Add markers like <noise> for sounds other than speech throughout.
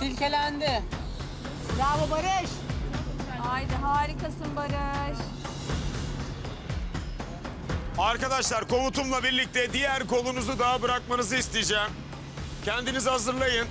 silkelendi. Bravo Barış. Haydi harikasın Barış. Arkadaşlar komutumla birlikte diğer kolunuzu daha bırakmanızı isteyeceğim. Kendinizi hazırlayın.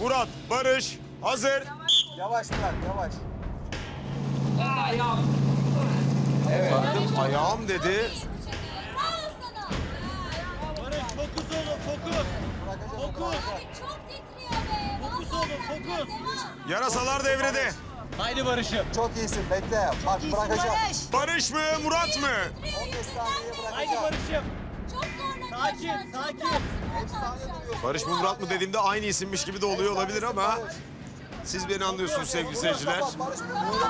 Murat, Barış, hazır. Yavaş bırak yavaş. Efendim ayağım dedi. Fokus olun fokus. Fokus. Çok titriyor be. Fokus olun fokus. Yarasalar devrede. Haydi Barış'ım. Çok iyisin bekle. Bak bırakacağım. Barış. Barış mı, Murat mı? 15 saniye Haydi bırakacağım. Barış'ım. Çok zorlanıyor Sakin, sakin. Barış mı, Murat mı dediğimde aynı isimmiş gibi de oluyor olabilir ama siz beni anlıyorsunuz sevgili seyirciler.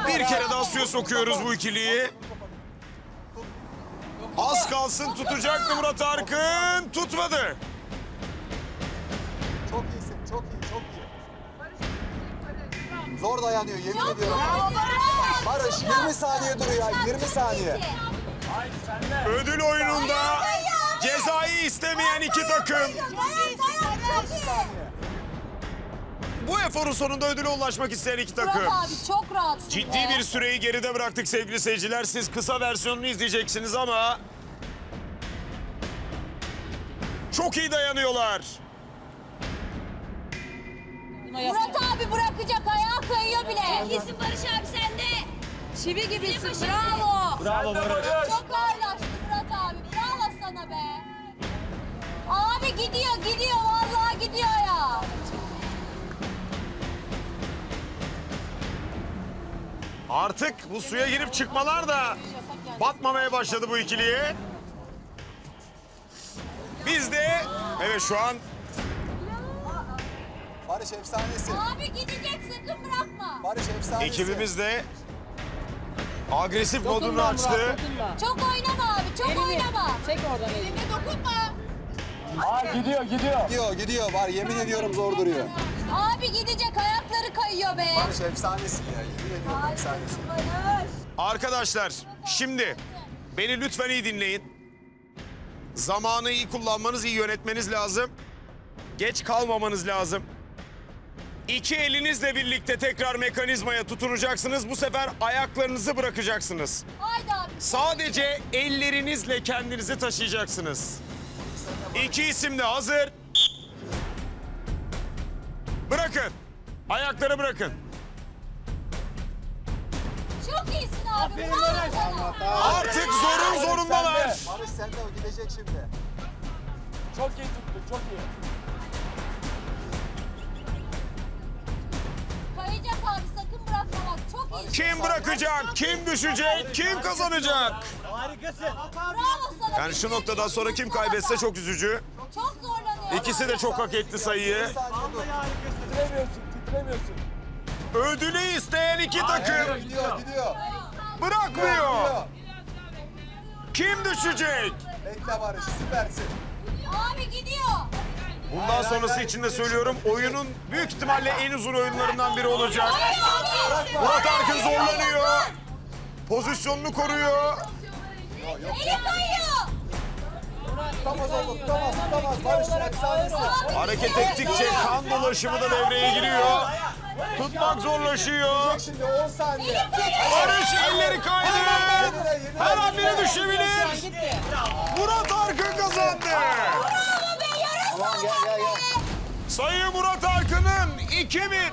Bir kere daha suya sokuyoruz bu ikiliyi. Az kalsın tutacaktı Murat Arkın. Tutmadı. Çok iyisin. Çok iyi. Çok iyi. Zor dayanıyor yemin ediyorum. Barış 20 saniye duruyor. 20 saniye. Ödül oyununda cezayı istemeyen iki takım. Dayan dayan çok iyi. Bu eforun sonunda ödüle ulaşmak isteyen iki takım. Murat abi çok rahatsın Ciddi be. bir süreyi geride bıraktık sevgili seyirciler. Siz kısa versiyonunu izleyeceksiniz ama... Çok iyi dayanıyorlar. Murat abi bırakacak ayağı kayıyor bile. İyisin Barış abi sen de. Çivi gibisin bravo. Bravo Barış. Çok ağırlaştı Murat abi. Bravo sana be. Abi gidiyor gidiyor vallahi gidiyor ya. Artık bu suya girip çıkmalar da batmamaya başladı bu ikiliye. Biz de evet şu an Barış efsanesin. Abi gidecek sakın bırakma. Barış efsanesin. ekibimiz de agresif modunu Dokunma Murat, açtı. dokunma. Çok oynama abi çok Elini oynama. Çek oradan elini. Elime dokunma. Gidiyor gidiyor. Var yemin ediyorum zor duruyor. Abi gidecek ayakları kayıyor be. Barış efsanesin ya. Yemin ediyorum efsanesin. Barış. Arkadaşlar şimdi beni lütfen iyi dinleyin. Zamanı iyi kullanmanız, iyi yönetmeniz lazım. Geç kalmamanız lazım. İki elinizle birlikte tekrar mekanizmaya tutunacaksınız. Bu sefer ayaklarınızı bırakacaksınız. Haydi abi. Sadece ellerinizle kendinizi taşıyacaksınız. İki isim de hazır. Bırakın. Ayakları bırakın. Çok iyisin abi. Aferin Barış. Artık zorun zorundalar. Barış sen de o gidecek şimdi. Çok iyi tuttu çok iyi. Kayacak abi sakın bırakma bak. Çok iyi. Kim bırakacak? Kim düşecek? Kim kazanacak? Harikasın. Bravo sana. Yani şu noktadan sonra kim kaybetse çok üzücü. Çok zorlanıyor. İkisi de çok hak etti sayıyı. Vallahi harikasın. Titremiyorsun titremiyorsun. Ödülü isteyen iki takım Gidiyor gidiyor. bırakmıyor. Kim düşecek? Bekle Barış süpersin. Abi gidiyor. Bundan sonrası için de söylüyorum oyunun büyük ihtimalle en uzun oyunlarından biri olacak. Murat Arkın zorlanıyor. Pozisyonunu koruyor. Eli kayıyor. Tutamaz oğlum tutamaz tutamaz. Barış efsanesin. Hareket ettikçe kan dolaşımı da devreye giriyor. Tutmak zorlaşıyor. Şimdi 10 saniye. Barış elleri kaydı. Her an biri düşebilir. Murat Arkın kazandı. Bravo be gel gel. Sayı Murat Arkın'ın 2-1.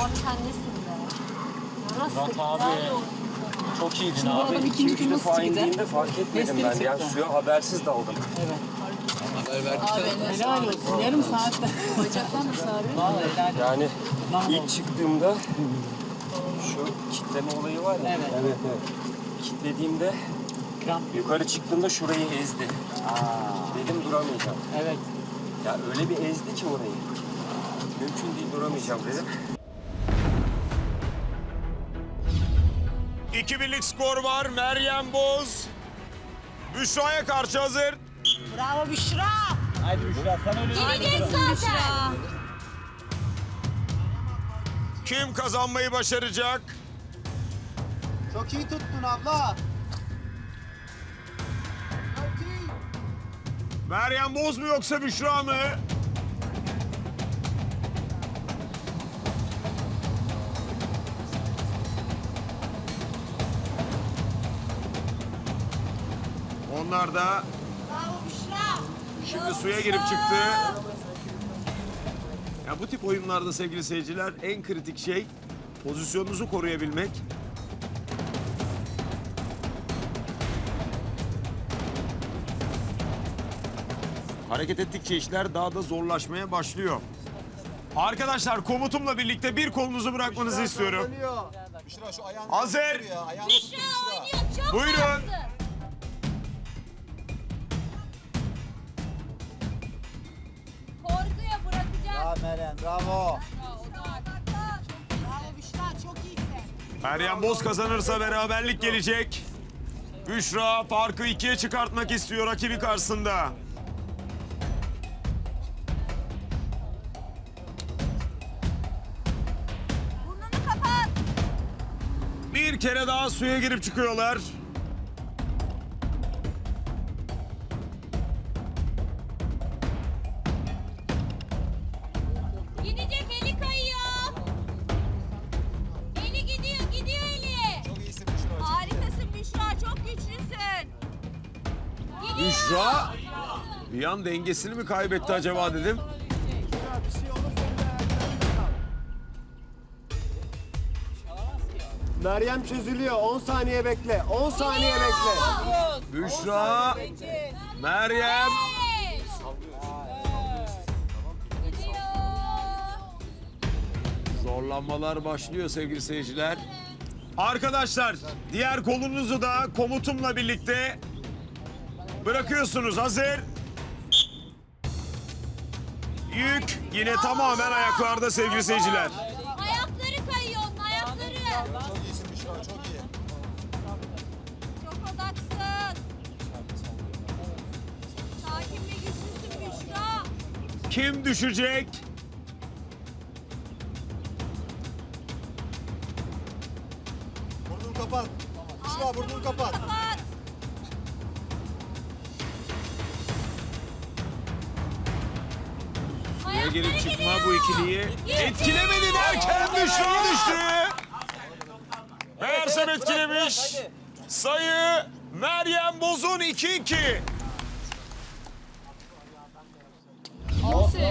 Abi sen nesin be? Yarasa. abi. Çok iyiydin abi. adam İki ikinci üç gün nasıl defa gider? indiğimde fark etmedim ben. Yani çekti. suya habersiz daldım. Helal olsun. Yarım saatte. <laughs> Bacaktan mı abi? Vallahi helal olsun. Yani ilk çıktığımda kitleme olayı var ya. Evet. Evet evet. Kitlediğimde Kramp. yukarı çıktığımda şurayı ezdi. Dedim duramayacağım. Evet. Ya öyle bir ezdi ki orayı. Mümkün değil duramayacağım dedim. İki birlik skor var. Meryem Boz. Büşra'ya karşı hazır. Bravo Büşra. Haydi Büşra sen öyle Yenecek zaten. Kim kazanmayı başaracak? Çok iyi tuttun abla. Meryem Boz mu yoksa Büşra mı? Onlar da Bravo Büşra. şimdi suya girip çıktı. Ya bu tip oyunlarda sevgili seyirciler en kritik şey pozisyonunuzu koruyabilmek. Hareket ettikçe işler daha da zorlaşmaya başlıyor. Arkadaşlar komutumla birlikte bir kolunuzu bırakmanızı istiyorum. Büşra şu ayağını Hazır. ya. Ayağını Büşra Büşra. oynuyor çok Buyurun. Korkuyor bırakacak. Bravo Meryem bravo. Bravo Büşra çok iyisin. Meryem Boz kazanırsa beraberlik gelecek. Büşra farkı ikiye çıkartmak istiyor rakibi karşısında. Bir kere daha suya girip çıkıyorlar. Gidecek eli kayıyor. Eli gidiyor gidiyor eli. Çok iyisin Büşra. Harikasın Büşra çok güçlüsün. Gidiyor. Büşra bir an dengesini mi kaybetti acaba dedim. Meryem çözülüyor. 10 saniye bekle. 10 saniye bekle. Büşra, Meryem. Zorlanmalar başlıyor sevgili seyirciler. Arkadaşlar diğer kolunuzu da komutumla birlikte bırakıyorsunuz. Hazır. Yük yine tamamen ayaklarda sevgili seyirciler. Kim düşecek? Burnunu kapat. Büşra burnunu kapat. Kapat. Girip Ayakları çıkma bu ikiliyi etkilemedi derken Büşra düştü. Meğersem etkilemiş. Sayı Meryem Boz'un 2-2.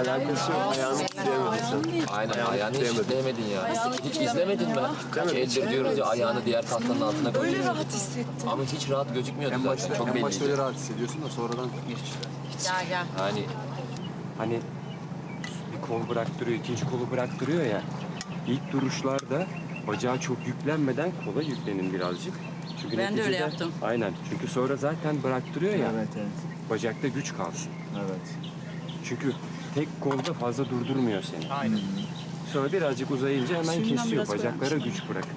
Bravo Büşra. Aynen ayağını hiç izlemedin ya. Hiç izlemedin mi? Kaç eldir diyoruz ya ayağını diğer tahtanın altına koyuyor. Öyle rahat hissettim. Ama hiç rahat gözükmüyordu zaten. Çok en başta öyle rahat hissediyorsun da sonradan hiç. Gel gel. Hani Hani bir kol bıraktırıyor, ikinci kolu bıraktırıyor ya. İlk duruşlarda bacağı çok yüklenmeden kola yüklenin birazcık. Çünkü Ben de öyle yaptım. Aynen. Çünkü sonra zaten bıraktırıyor ya. evet. Bacakta güç kalsın. Evet. Çünkü tek kolda fazla durdurmuyor seni. Aynen. Sonra birazcık uzayınca hemen Şundan kesiyor. biraz Bacaklara güç bırakın.